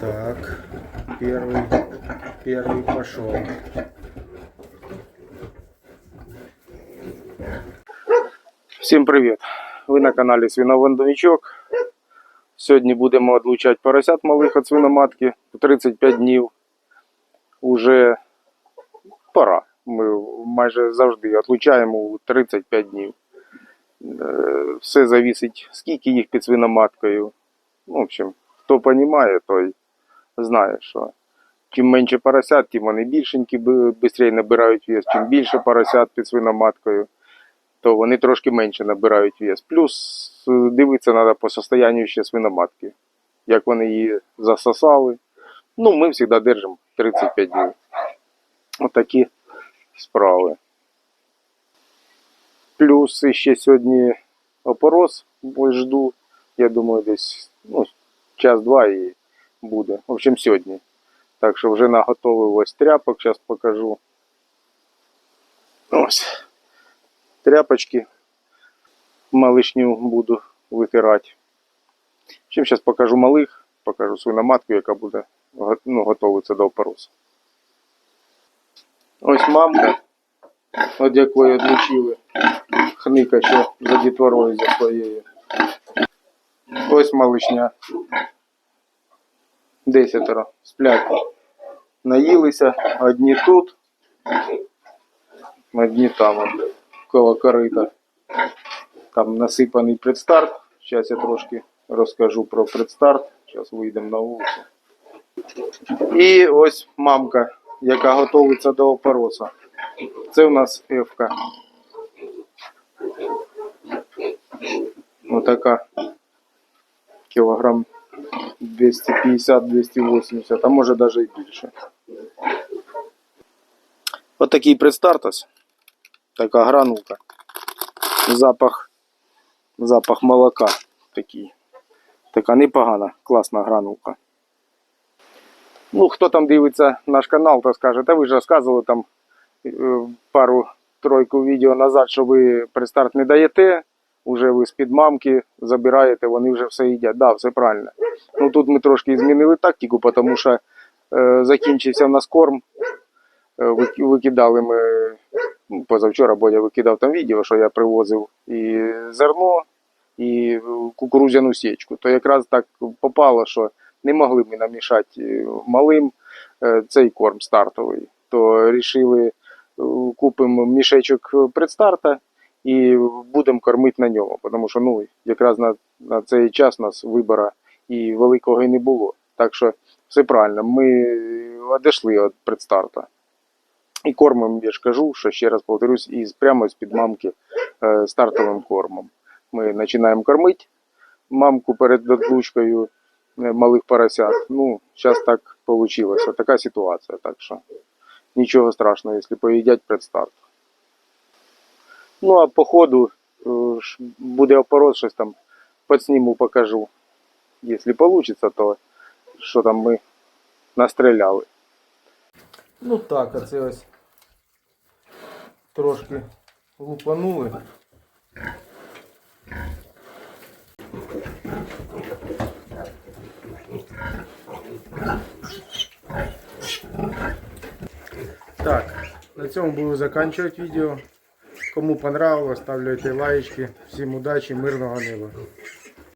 Так, первый, первый пошел. Всім привіт! Ви на каналі Свіновондовичок. Сьогодні будемо відлучати поросят малих від свиноматки 35 днів. Уже пора. Ми майже завжди відлучаємо у 35 днів. Е, Все завісить, скільки їх під свиноматкою. В общем, хто розуміє, той знає, що чим менше поросят, тим вони більшенькі, швидше набирають вес. Чим більше поросят під свиноматкою, то вони трошки менше набирають вес. Плюс е, дивитися треба по состоянню ще свиноматки, як вони її засосали. Ну, ми завжди держимо 35 днів. Отакі справи. Плюс ще сьогодні опорос жду. Я думаю, десь ну, час-два і буде. В общем, сьогодні. Так що вже наготовив ось тряпок, зараз покажу. Ось. Тряпочки. Малишню буду витирати. Чим зараз покажу малих, покажу свиноматку, яка буде ну, готуватися до опоросу. Ось мамка, от якої одлучили. Хника ще за дітворою за своєю. Ось малишня. Десятеро сплять. Наїлися, одні тут, одні там, коло корита. Там насипаний предстарт. Зараз я трошки розкажу про предстарт. Зараз вийдемо на вулицю. І ось мамка, яка готується до опороса. Це у нас Ефка. Отака кілограм 250-280, а може навіть і більше. Отакий предстартос. Така гранулка. Запах, запах молока такий. Така непогана, класна гранулка. Ну, хто там дивиться наш канал, то скаже, та ви ж розказували там е, пару-тройку відео назад, що ви предстарт не даєте, уже ви з-під мамки забираєте, вони вже все їдять. Да, все правильно. Ну тут ми трошки змінили тактику, тому що е, закінчився в нас корм. Е, викидали ми ну, позавчора, Бодя викидав там відео, що я привозив і зерно, і кукурудзяну січку. То якраз так попало, що не могли ми намішати е, малим е, цей корм стартовий. То вирішили, е, купимо мішечок предстарта і будемо кормити на ньому. Тому що ну, якраз на, на цей час у нас вибора і великого і не було. Так що все правильно, ми одійшли від предстарта. І кормимо, я ж кажу, що ще раз повторюсь, із прямо з-під мамки е, стартовим кормом. Ми починаємо кормити мамку перед відлучкою е, малих поросят. Ну, зараз так вийшло. Така ситуація. Так що нічого страшного, якщо поїдять предстарт. Ну, а по ходу е, ж буде опорос, щось там підсніму, покажу. Якщо вийде, то що там ми настріляли. Ну так, а це ось трошки лупанули. Так, на цьому буду заканчивать видео. Кому понравилось, ставляйте лайки. Всім удачі, мирного неба.